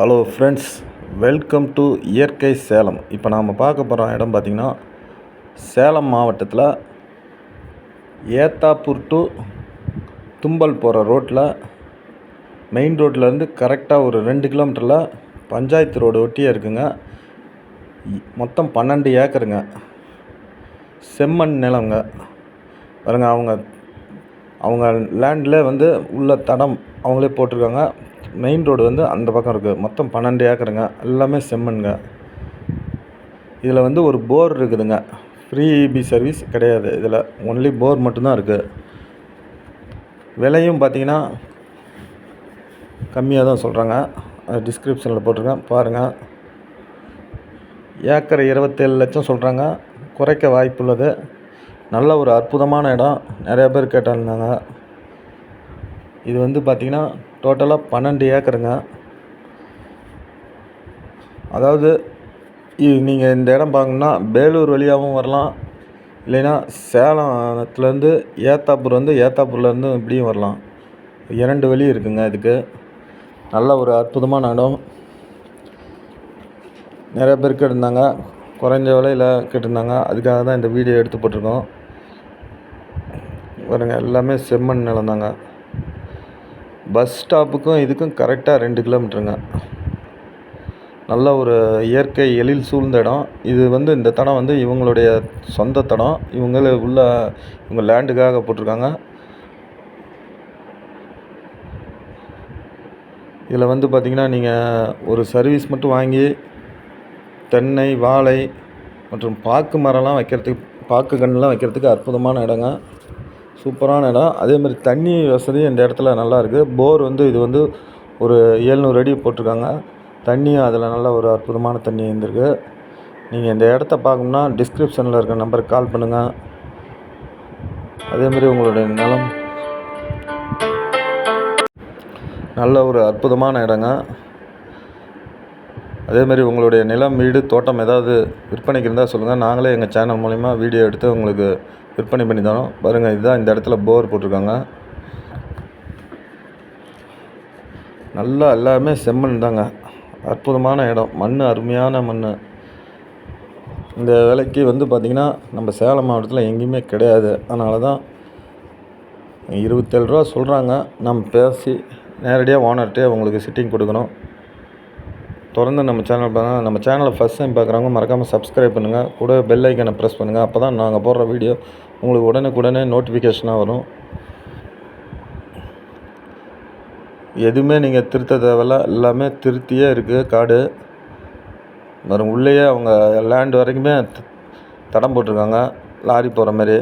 Hello friends welcome to இயற்கை சேலம். இப்போ நாம் பார்க்க போகிற இடம் பார்த்திங்கன்னா சேலம் மாவட்டத்தில் ஏத்தாப்பூர் டு தும்பல் போகிற ரோட்டில் மெயின் ரோட்லேருந்து கரெக்டாக ஒரு ரெண்டு கிலோமீட்டரில் பஞ்சாயத்து ரோடு ஒட்டியே இருக்குங்க. மொத்தம் பன்னெண்டு ஏக்கருங்க. செம்மண் நிலங்க. பாருங்க அவங்க அவங்க லேண்டில் வந்து உள்ள தடம் அவங்களே போட்டிருக்காங்க. மெயின் ரோடு வந்து அந்த பக்கம் இருக்குது மொத்தம் பன்னெண்டு ஏக்கருங்க. எல்லாமே செம்மண்ங்க இதில் வந்து ஒரு போர் இருக்குதுங்க. ஃப்ரீ இபி சர்வீஸ் கிடையாது. இதில் ஒன்லி போர் மட்டும்தான் இருக்குது விலையும் பார்த்தீங்கன்னா கம்மியாக தான் சொல்கிறாங்க அது டிஸ்கிரிப்ஷனில் போட்டிருக்கேன் பாருங்கள் ஏக்கர் இருபத்தேழு லட்சம் சொல்கிறாங்க குறைக்க வாய்ப்புள்ளது. நல்ல ஒரு அற்புதமான இடம். நிறையா பேர் கேட்டாங்க. இது வந்து பார்த்திங்கன்னா டோட்டலாக பன்னெண்டு ஏக்கருங்க. அதாவது நீங்கள் இந்த இடம் பார்க்கணுன்னா பேலூர் வழியாகவும் வரலாம். இல்லைன்னா சேலத்துலேருந்து ஏத்தாப்பூர் வந்து ஏத்தாப்பூர்லேருந்து இப்படியும் வரலாம். இரண்டு வழி இருக்குங்க இதுக்கு. நல்ல ஒரு அற்புதமான இடம். நிறைய பேர் கேட்டிருந்தாங்க. குறைஞ்ச விலையில் கேட்டிருந்தாங்க. அதுக்காக தான் இந்த வீடியோ எடுத்து போட்டிருக்கோம். பாருங்கள் எல்லாமே செம்மண் நிலம் தாங்க. பஸ் ஸ்டாப்புக்கும் இதுக்கும் கரெக்டாக ரெண்டு கிலோமீட்டருங்க. நல்ல ஒரு இயற்கை எழில் சூழ்ந்த இடம். இது வந்து இந்த தடம் வந்து இவங்களுடைய சொந்த தடம். இவங்களே உள்ள இவங்க லேண்டுக்காக போட்டிருக்காங்க. இதில் வந்து பார்த்திங்கன்னா நீங்கள் ஒரு சர்வீஸ் மட்டும் வாங்கி தென்னை வாழை மற்றும் பாக்கு மரம்லாம் வைக்கிறதுக்கு பாக்கு கன்றுலாம் வைக்கிறதுக்கு அற்புதமான இடங்க. சூப்பரான இடம். அதேமாதிரி தண்ணி வசதி இந்த இடத்துல நல்லாயிருக்கு போர் வந்து இது வந்து ஒரு ஏழ்நூறு அடி போட்டிருக்காங்க. தண்ணியும் அதில் நல்ல ஒரு அற்புதமான தண்ணி இருந்திருக்கு. நீங்கள் இந்த இடத்த பார்க்கணும்னா டிஸ்கிரிப்ஷனில் இருக்க நம்பருக்கு கால் பண்ணுங்கள் அதே மாதிரி உங்களுடைய நிலம். நல்ல ஒரு அற்புதமான இடங்க. அதே மாதிரி உங்களுடைய நிலம் வீடு தோட்டம் ஏதாவது விற்பனைக்கு இருந்தால் சொல்லுங்கள் நாங்களே எங்கள் சேனல் மூலிமா வீடியோ எடுத்து உங்களுக்கு விற்பனை பண்ணி தரோம் பாருங்கள் இதுதான் இந்த இடத்துல போர் போட்டிருக்காங்க. நல்லா எல்லாமே செம்மண் தாங்க. அற்புதமான இடம். மண் அருமையான மண் இந்த விலைக்கு வந்து பார்த்திங்கன்னா நம்ம சேலம் மாவட்டத்தில் எங்கேயுமே கிடையாது. அதனால தான் இருபத்தேழு ரூபா சொல்கிறாங்க நம்ம பேசி நேரடியாக ஓனர்கிட்டே உங்களுக்கு சிட்டிங் கொடுக்கணும். தொடர்ந்து நம்ம சேனல் பாருங்கள் நம்ம சேனலை ஃபஸ்ட் டைம் பார்க்குறவங்க மறக்காமல் சப்ஸ்கிரைப் பண்ணுங்கள் கூட பெல் ஐக்கனை ப்ரெஸ் பண்ணுங்கள் அப்போ தான் நாங்கள் போடுற வீடியோ உங்களுக்கு உடனுக்குடனே நோட்டிஃபிகேஷனாக வரும். எதுவுமே நீங்கள் திருத்த தேவையில்ல. எல்லாமே திருத்தியே இருக்குது காடு வரும் உள்ளேயே அவங்க லேண்ட் வரைக்குமே தடம் போட்டிருக்காங்க. லாரி போகிற மாதிரி.